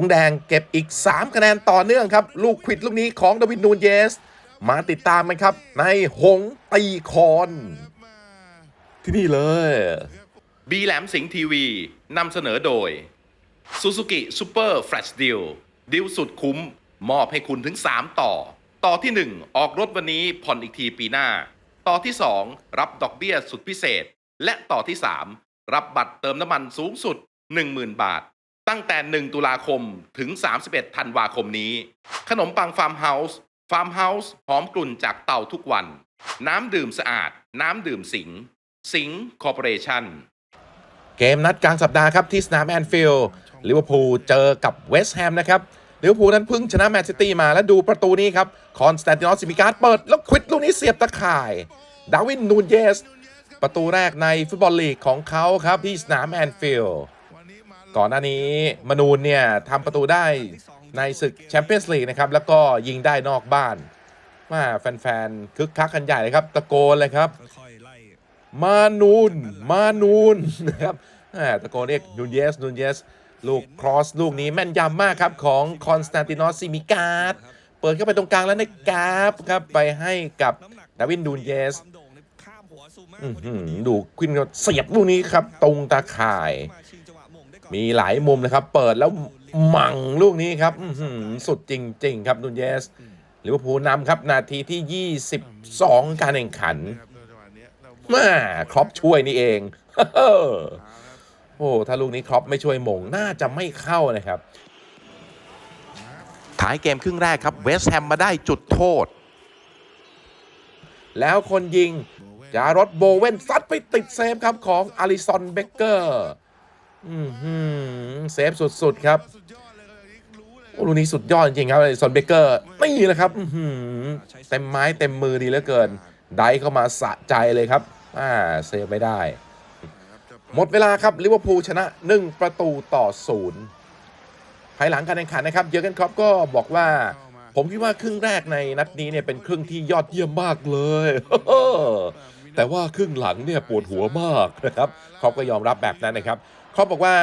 งแดงเก็บอีก 3 คะแนนต่อเนื่องครับ ลูกควิดลูกนี้ของดาวิดนูนเยส มาติดตามกันครับ ในหงตีคอนที่นี่เลยบีแหลมสิงห์ทีวีนำเสนอโดย Suzuki Super Flash Deal ดิวสุดคุ้ม มอบให้คุณถึง 3 ต่อ ต่อที่ 1 ออกรถวันนี้ผ่อนอีกทีปีหน้า ต่อที่ 2 รับดอกเบี้ยสุดพิเศษ และต่อที่ 3 รับบัตรเติมน้ำมันสูงสุด 10,000 บาท ตั้งแต่ 1 ตุลาคมถึง 31 ธันวาคมนี้ ขนมปังฟาร์มเฮาส์ฟาร์มเฮาส์หอมกลุ่นจากเตาทุกวัน น้ำดื่มสะอาด น้ำดื่มสิงห์สิงห์คอร์ปอเรชั่นเกมนัดกลางสัปดาห์ครับที่สนามแอนฟิลด์ลิเวอร์พูลเจอกับเวสต์แฮมนะครับลิเวอร์พูลนั้นเพิ่งชนะแมนซิตี้มาแล้วดูประตูนี้ครับคอนสแตนตินอสซิมิการ์ดเปิด แล้วควิดลูกนี้เสียบตะข่าย ดาวินนูนเยส ประตูแรกในฟุตบอลลีกของเขาครับที่สนามแอนฟิลด์ ก่อนหน้านี้มนูนเนี่ยทำประตูได้ในศึกแชมเปี้ยนส์ลีกนะครับ แล้วก็ยิงได้นอกบ้านมาแฟนๆคึกคักกันใหญ่เลยครับ ตะโกนเลยครับ มานูน มานูนนะครับตะโกนเรียกนูนเยสนูนเยสลูกครอสลูกนี้แม่นยำมากครับ ของคอนสแตนตินอสซิมิการ์ดเปิดเข้าไปตรงกลางแล้วในกราฟครับ ไปให้กับดาวินนูนเยสดูควินก็เสียบลูกนี้ครับ ตรงตาข่าย มาชิงจังหวะหม่งได้ก่อนมีหลายมุมนะครับ เปิดแล้วหมั่งลูกนี้ครับอื้อหือสุดจริง ๆ ครับนูนเยสลิเวอร์พูลนำครับนาทีที่ 22 การแข่งขันแม่ครอปช่วยนี่เองโอ้ถ้าลูกนี้ครอปไม่ช่วยหมงน่าจะไม่เข้านะครับท้ายเกมครึ่งแรกครับเวสต์แฮมมาได้จุดโทษ แล้วคนยิง จารถโบเวนซัดไปติดเซฟครับของอาริสันเบเกอร์ อือหือเซฟสุด ๆ ครับโอ้ลูกนี้สุดยอดจริงครับอาริสันเบเกอร์นี่แหละครับเต็มไม้เต็มมือดีเหลือเกิน ได้เข้ามาสะใจเลยครับอ่าเซฟไม่ได้ หมดเวลาครับลิเวอร์พูลชนะ 1 ประตูต่อศูนย์ภายหลังการแข่งขันนะครับเยอร์เกนครอปก็บอกว่า ผมคิดว่าครึ่งแรกในนัดนี้เนี่ยเป็นครึ่งที่ยอดเยี่ยมมากเลยแต่ว่าครึ่งหลังเนี่ยปวดหัวมากนะครับครอปก็ยอมรับแบบนั้นนะครับ ครอปบอกว่า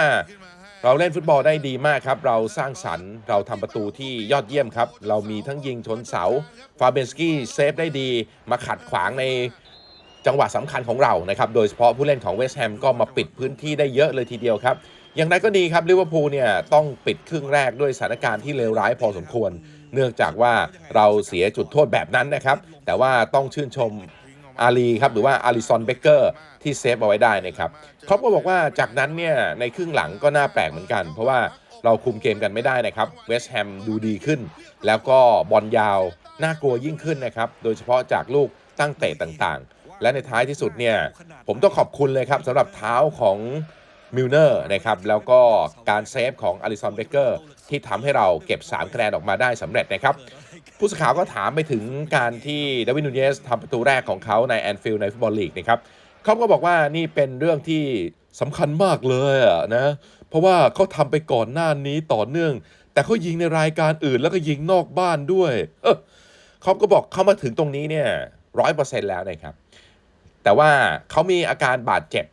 เราเล่นฟุตบอลได้ดีมากครับ เราสร้างสรรค์ เราทำประตูที่ยอดเยี่ยมครับ เรามีทั้งยิงชนเสา ฟาเบนสกี้เซฟได้ดี มาขัดขวางในจังหวะสำคัญของเรานะครับ โดยเฉพาะผู้เล่นของเวสต์แฮมก็มาปิดพื้นที่ได้เยอะเลยทีเดียวครับ อย่างไรก็ดีครับลิเวอร์พูลเนี่ยต้องปิดครึ่งแรกด้วยสถานการณ์ที่เลวร้ายพอสมควร เนื่องจากว่าเราเสียจุดโทษแบบนั้นนะครับ แต่ว่าต้องชื่นชม อาลีครับหรือว่าอาริซอนเบเกอร์ที่เซฟเอาไว้ได้นะครับเขาก็บอกว่าจากนั้นเนี่ยในครึ่งหลังก็น่าแปลกเหมือนกัน เพราะว่าเราคุมเกมกันไม่ได้นะครับเวสต์แฮมดูดีขึ้น แล้วก็บอลยาวน่ากลัวยิ่งขึ้นนะครับ โดยเฉพาะจากลูกตั้งเตะต่างๆ และในท้ายที่สุดเนี่ยผมต้องขอบคุณเลยครับสำหรับเท้าของมิลเนอร์นะครับแล้วก็การเซฟของอลิซอนเบเกอร์ที่ทำให้เราเก็บ 3 คะแนนออกมาได้สำเร็จนะครับ ผู้สื่อข่าวก็ถามไปถึงการที่ดาวินนูเยสทำประตูแรกของเขาในแอนฟิลด์ในฟุตบอลลีกนะครับเขาก็บอกว่านี่เป็นเรื่องที่สำคัญมากเลยอะนะเพราะว่าเขาทำไปก่อนหน้านี้ต่อเนื่อง แต่เขายิงในรายการอื่นแล้วก็ยิงนอกบ้านด้วยเออเขาก็บอกเขามาถึงตรงนี้เนี่ยร้อยเปอร์เซ็นต์แล้วนะครับแต่ว่าเขามีอาการบาดเจ็บ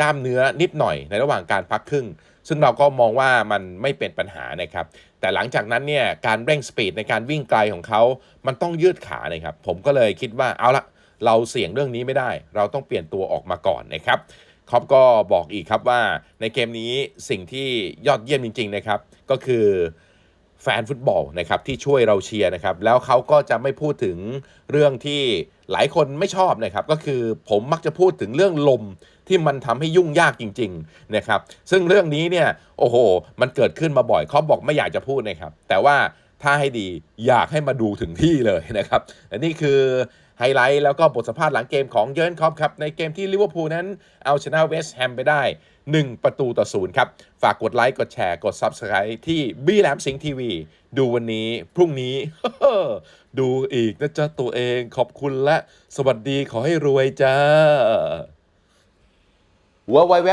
กล้ามเนื้อนิดหน่อยในระหว่างการพักครึ่ง ซึ่งเราก็มองว่ามันไม่เป็นปัญหานะครับ แต่หลังจากนั้นเนี่ยการเร่งสปีดในการวิ่งไกลของเขา มันต้องยืดขานะครับ ผมก็เลยคิดว่าเอาละเราเสี่ยงเรื่องนี้ไม่ได้ เราต้องเปลี่ยนตัวออกมาก่อนนะครับครอปก็บอกอีกครับว่าในเกมนี้สิ่งที่ยอดเยี่ยมจริง ๆ นะครับ ก็คือแฟนฟุตบอลนะครับที่ช่วยเราเชียร์นะครับ แล้วเขาก็จะไม่พูดถึงเรื่องที่ หลายคนไม่ชอบนะครับก็คือผมมักจะพูดถึงเรื่องลมที่มันทำให้ยุ่งยากจริงๆนะครับซึ่งเรื่องนี้เนี่ยโอ้โห มันเกิดขึ้นมาบ่อยเขาบอกไม่อยากจะพูดนะครับแต่ว่า ถ้าให้ดีอยากให้มาดูถึงที่เลยนะครับและนี่คือไฮไลท์แล้วก็บทสัมภาษณ์หลังเกมของเยอร์นครอปครับ ในเกมที่ลิเวอร์พูลนั้นเอาชนะเวสต์แฮมไปได้ 1 ประตูต่อศูนย์ครับ ฝากกดไลค์ กดแชร์ กด Subscribe ที่บีแ m มสิงทีวี ดูวันนี้ พรุ่งนี้ ดูอีกนะจ๊ะ ตัวเองขอบคุณและสวัสดีขอให้รวยจ้า w w w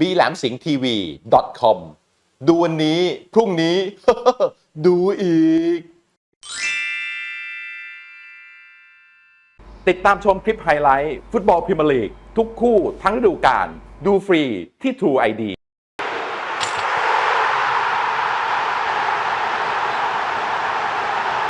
b l a m s i n g t v com ดูวันนี้ พรุ่งนี้ ดูอีก ติดตามชมคลิปไฮไลท์ ฟุตบอลพรีเมียร์ลีก ทุกคู่ทั้งฤดูกาลดูฟรีที่ True ID